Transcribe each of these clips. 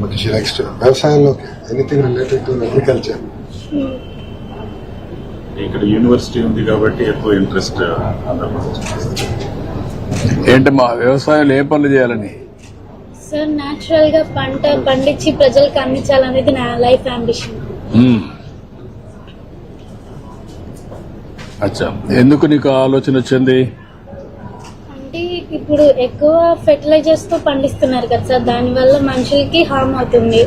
But next వ్యవసాయంలోకి anything related to agriculture ఇక్కడ university ఉంది కాబట్టి ఎక్కువ ఇంట్రెస్ట్ ఏంటి మా వ్యవసాయంలో ఏ పనులు చేయాలని? సార్ న్యాచురల్గా పంట పండించి ప్రజలకు అందించాలనేది నా లైఫ్ అంబిషన్. అచ్చా. ఎందుకు నీకు ఆ ఆలోచన వచ్చింది? ఇప్పుడు ఎక్కువ ఫెర్టిలైజర్స్తో పండిస్తున్నారు కదా సార్ దాని వల్ల మనుషులకి హామ్ అవుతుంది.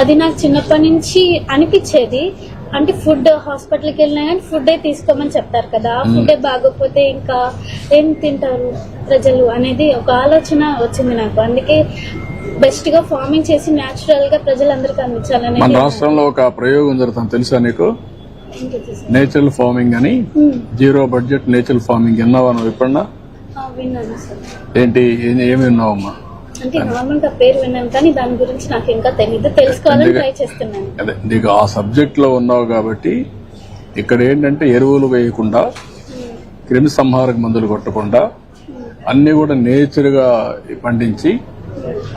అది నాకు చిన్నప్పటి నుంచి అనిపించేది. అంటే ఫుడ్ హాస్పిటల్కి వెళ్ళినా కానీ ఫుడ్ తీసుకోమని చెప్తారు కదా. ఆ ఫుడ్ బాగోకపోతే ఇంకా ఏం తింటారు ప్రజలు అనేది ఒక ఆలోచన వచ్చింది నాకు. అందుకే బెస్ట్గా ఫార్మింగ్ చేసి న్యాచురల్గా ప్రజలందరికీ మన అందించాలనేది రాష్ట్రంలో ఒక ప్రయోగం జరుగుతుంది. తెలుసా నీకు? నేచురల్ ఫార్మింగ్ అని. జీరో బడ్జెట్ నేచురల్ ఫార్మింగ్ విన్నావా నువ్వు ఎప్పుడన్నా? ఏంటి ఏమి విన్నావమ్మా? అంటే నార్మల్గా పేరు విన్నాను కానీ దాని గురించి నాకు ఇంకా తెలియదు తెలుసుకోవాలని ట్రై చేస్తున్నాను. అదే నీకు ఆ సబ్జెక్ట్లో ఉన్నావు కాబట్టి ఇక్కడ ఏంటంటే ఎరువులు వేయకుండా క్రిమి సంహారక మందులు కొట్టకుండా అన్ని కూడా నేచర్గా పండించి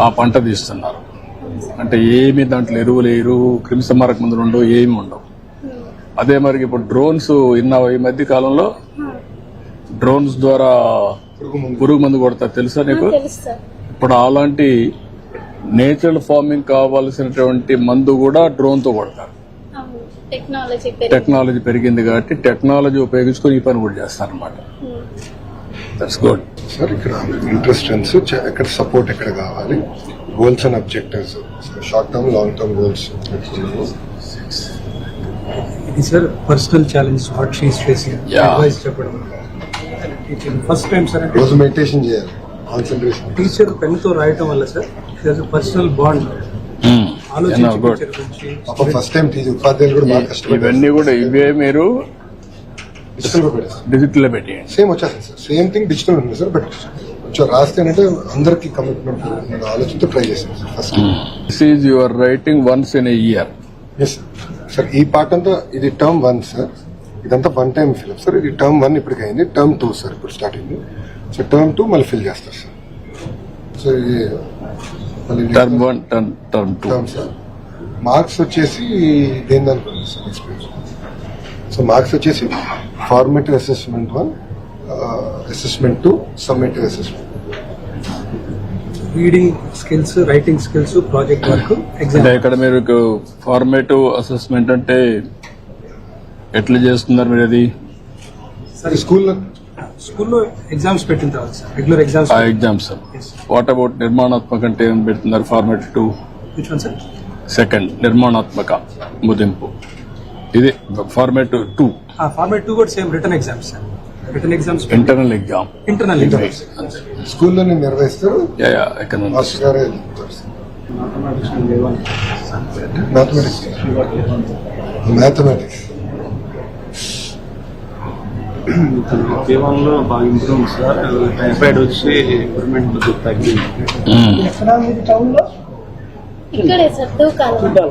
ఆ పంట తీస్తున్నారు. అంటే ఏమి దాంట్లో ఎరువులు వేయరు క్రిమి సంహారక మందులు ఉండవు ఏమి ఉండవు. అదే మరి ఇప్పుడు డ్రోన్స్ విన్నావా? ఈ మధ్య కాలంలో డ్రోన్స్ ద్వారా పురుగు మందు కొడతారు తెలుసా నీకు? ఇప్పుడు అలాంటి నేచురల్ ఫార్మింగ్ కావాల్సినటువంటి మందు కూడా డ్రోన్తో కొడతారు. అవును. టెక్నాలజీ టెక్నాలజీ పెరిగింది కాబట్టి టెక్నాలజీ ఉపయోగించుకొని ఈ పని కూడా చేస్తారనమాట దట్స్ గుడ్ సార్ ఇక్కడ ఇంట్రెస్టెన్స్ ఎక్కడ సపోర్ట్ ఎక్కడ కావాలి? Goals and objectives short term long term goals. ఇది sir personal challenge what she's facing. Advice చెప్పడం. ఫస్ట్ టైం సార్ రోజు మెడిటేషన్ చేయాలి. కాన్సన్ట్రేషన్ టీచర్ పెన్తో రాయటం వల్ల sir personal bond first time ఉపాధ్యాయులు కూడా బాగా కష్టపడి ఇవన్నీ కూడా ఇవే మీరు డిజిటల్లో పెట్టేయండి. సేమ్ వచ్చేస్తుంది సార్ సేమ్ థింగ్ డిజిటల్ ఉంటుంది సార్ బట్ కొంచెం రాస్తే అంటే అందరికి కమిట్మెంట్ ఆలోచనతో ట్రై చేశాను sir first this is your writing once in year yes sir ఈ పార్ట్ అంతా ఇది టర్మ్ వన్ సార్ ఇదంతా వన్ టైం ఫిల్ సార్ ఇది టర్మ్ వన్ ఇప్పటికి అయింది. టర్మ్ టూ సార్ ఇప్పుడు స్టార్ట్ అయింది. సో టర్మ్ టూ మళ్ళీ ఫిల్ చేస్తారు సార్ సో ఇది మళ్ళీ term one term term two term sir marks వచ్చేసి దేని దానికి సార్ ఎక్స్పీరియన్స్ సో మార్క్స్ వచ్చేసి formative assessment one assessment two summative assessment reading skills writing skills project work ఇక్కడ మీరు ఫార్మేటివ్ అసెస్మెంట్ అంటే ఎట్లా చేస్తున్నారు మీరు అది? సార్ స్కూల్లో స్కూల్లో ఎగ్జామ్స్ పెట్టిన తర్వాత సార్ రెగ్యులర్ ఎగ్జామ్స్ ఆ ఎగ్జామ్స్. వాట్ అబౌట్ నిర్మాణాత్మక అంటే ఏం పెడుతున్నారు? Format two which one sir second నిర్మాణాత్మక ముదింపు. ఇది ఫార్మేట్ టూ ఫార్మేట్ టూ కూడా same return exams sir return exams internal exam internal exams స్కూల్లోనే నిర్వహిస్తారు? ఎకనామిక్స్ గారే మ్యాథమెటిక్స్ జీవనంలో బాగా ఇంప్రూవ్ సార్. టైఫాయిడ్ వచ్చి ఇంప్రూవ్మెంట్ తగ్గింది. ఇక్కడే సార్ తూకాలం